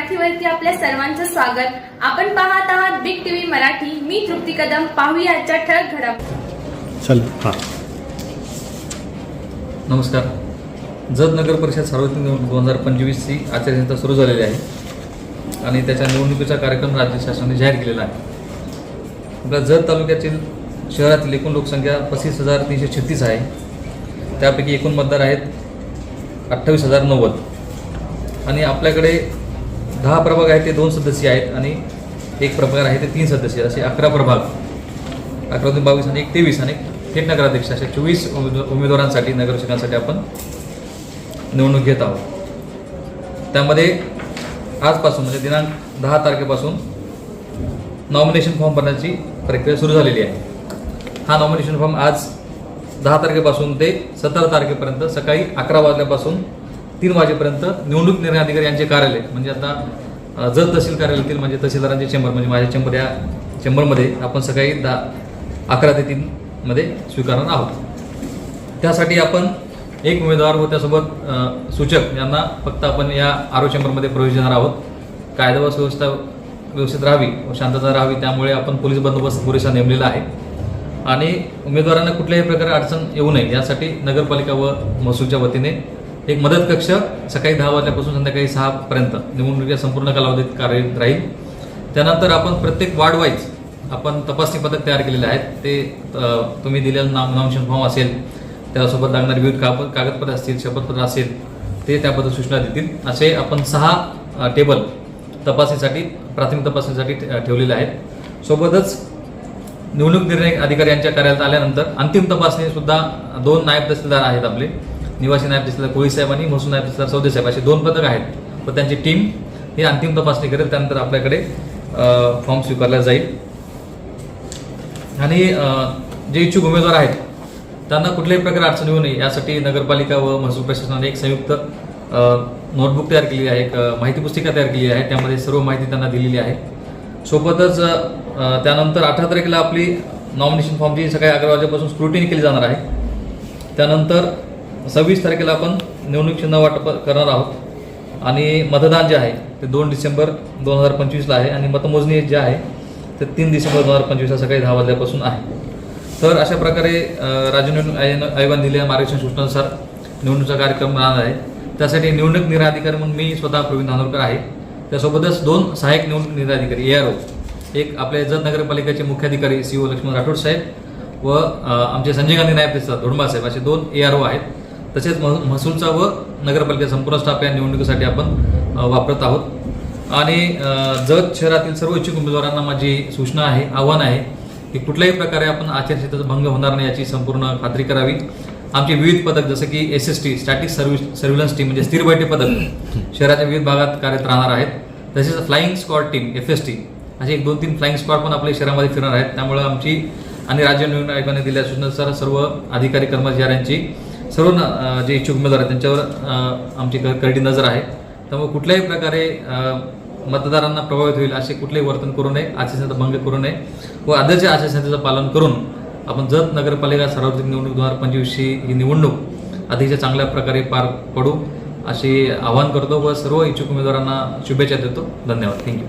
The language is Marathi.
मराठीवरती आपल्या सर्वांचं स्वागत. आपण पाहत आहात बिग टीव्ही मराठी. मी तृप्ती कदम. पाहूया आजच्या ठळक घडामोडी. चल हां. नमस्कार. जत नगर परिषद सार्वत्रिक निवडणूक दोन हजार पंचवीसची आचारसंहिता सुरू झालेली आहे आणि त्याच्या निवडणुकीचा कार्यक्रम राज्य शासनाने जाहीर केलेला आहे. आपल्या जत तालुक्यातील शहरातील एकूण लोकसंख्या पस्तीस हजार तीनशे छत्तीस आहे. त्यापैकी एकूण मतदार आहेत अठ्ठावीस हजार नव्वद. आणि आपल्याकडे दहा प्रभाग आहेत ते दोन सदस्य आहेत आणि एक प्रभाग आहे ते तीन सदस्य असे अकरा प्रभाग. अकरा दोन बावीस आणि एक तेवीस आणि थेट नगराध्यक्ष अशा चोवीस उमेदवारांसाठी नगरसेवकांसाठी आपण निवडणूक घेत आहोत. त्यामध्ये आजपासून म्हणजे दिनांक दहा तारखेपासून नॉमिनेशन फॉर्म भरण्याची प्रक्रिया सुरू झालेली आहे. हा नॉमिनेशन फॉर्म आज दहा तारखेपासून ते सतरा तारखेपर्यंत सकाळी अकरा वाजल्यापासून तीन वाजेपर्यंत निवडणूक निर्णय अधिकारी यांचे कार्यालय म्हणजे आता जत तहसील कार्यालयातील म्हणजे तहसीलदारांचे चेंबर म्हणजे माझ्या चेंबर या चेंबरमध्ये आपण सकाळी दहा अकरा ते तीनमध्ये स्वीकारणार आहोत. त्यासाठी आपण एक उमेदवार व त्यासोबत सूचक यांना फक्त आपण या आरो चेंबरमध्ये प्रवेश देणार आहोत. कायदा व सुव्यवस्था व्यवस्थित राहावी व शांतता राहावी त्यामुळे आपण पोलीस बंदोबस्त पुरेसा नेमलेला आहे. आणि उमेदवारांना कुठल्याही प्रकारे अडचण येऊ नये यासाठी नगरपालिका व महसूलच्या वतीने एक मदत कक्ष सकाळी दहा वाजल्यापासून संध्याकाळी सहापर्यंत निवडणुकीच्या संपूर्ण कालावधीत कार्यरत राहील. त्यानंतर आपण प्रत्येक वार्ड वाईज आपण तपासणी पथक तयार केलेले आहेत. ते तुम्ही दिलेलं नाम नॉमिनेशन फॉर्म असेल त्यासोबत लागणारे विविध कागद कागदपत्र असतील शपथपत्र असेल ते त्याबद्दल सूचना देतील. असे आपण सहा टेबल तपासणीसाठी प्राथमिक तपासणीसाठी ठे- ठेवलेले आहेत. सोबतच निवडणूक निर्णय अधिकारी यांच्या कार्यालयात आल्यानंतर अंतिम तपासणीसुद्धा दोन नायब तहसीलदार आहेत आपले. निवासी नायब तहसीलदार कोळी साहेब आणि महसूल नायब तहसीलदार चौधरी साहेब असे दोन पथक आहेत. व त्यांची टीम ही अंतिम तपासणी करेल त्यानंतर आपल्याकडे फॉर्म स्वीकारला जाईल. आणि जे इच्छुक उमेदवार आहेत त्यांना कुठल्याही प्रकारे अडचण येऊ नये. यासाठी नगरपालिका व महसूल प्रशासनाने एक संयुक्त नोटबुक तयार केली आहे एक माहिती पुस्तिका तयार केली आहे. त्यामध्ये सर्व माहिती त्यांना दिलेली आहे. सोबतच त्यानंतर अठरा तारखेला आपली नॉमिनेशन फॉर्मची सकाळी अकरा वाजेपासून स्क्रुटिनी केली जाणार आहे. त्यानंतर सव्वीस तारखेला आपण निवडणूक चिन्ह वाटप करणार आहोत. आणि मतदान जे आहे ते दोन डिसेंबर दोन हजार पंचवीसला आहे आणि मतमोजणी जे आहे ते तीन डिसेंबर दोन हजार पंचवीसला सकाळी दहा वाजल्यापासून आहे. तर अशा प्रकारे राज्य निवडणूक आयोगाने दिलेल्या मार्गदर्शन सूचनानुसार निवडणुकीचा कार्यक्रम राहणार आहे. त्यासाठी निवडणूक निराधिकारी म्हणून मी स्वतः प्रवीण धानोरकर आहे. त्यासोबतच दोन सहाय्यक निवडणूक निराधिकारी ए आर ओ एक आपले जत नगरपालिकेचे मुख्याधिकारी सी ओ लक्ष्मण राठोड साहेब व आमचे संजय गांधी नायब तहसीलदार धोडमा साहेब असे दोन ए आर ओ आहेत. तसेच मह- महसूलचा व नगरपालिकेचा संपूर्ण स्टाफ या निवडणुकीसाठी आपण वापरत आहोत. आणि जत शहरातील सर्व इच्छुक उमेदवारांना माझी सूचना आहे आव्हान आहे की कुठल्याही प्रकारे आपण आचारसंहितेचा भंग होणार नाही याची संपूर्ण खात्री करावी. आमचे विविध पथक जसं की S S T static service surveillance team म्हणजे स्थिर बैठे पथक शहराच्या विविध भागात कार्यरत राहणार आहेत. तसेच flying squad team F S T असे एक दोन तीन फ्लाईंग स्क्वॉड पण आपल्या शहरामध्ये फिरणार आहेत. त्यामुळे आमची आणि राज्य निवडणूक आयोगाने दिल्या सूचनेनुसार सर्व अधिकारी कर्मचाऱ्यांची सर्व जे इच्छुक उमेदवार आहेत त्यांच्यावर आमची करडी नजर आहे. त्यामुळे कुठल्याही प्रकारे मतदारांना प्रभावित होईल असे कुठलेही वर्तन करू नये आचारसंहिता भंग करू नये व आदर्श आचारसंहितेचं पालन करून आपण जत नगरपालिका सार्वत्रिक निवडणूक दोन हजार पंचवीसची ही निवडणूक अतिशय चांगल्या प्रकारे पार पडू असे आवाहन करतो व सर्व इच्छुक उमेदवारांना शुभेच्छा देतो. धन्यवाद. थँक्यू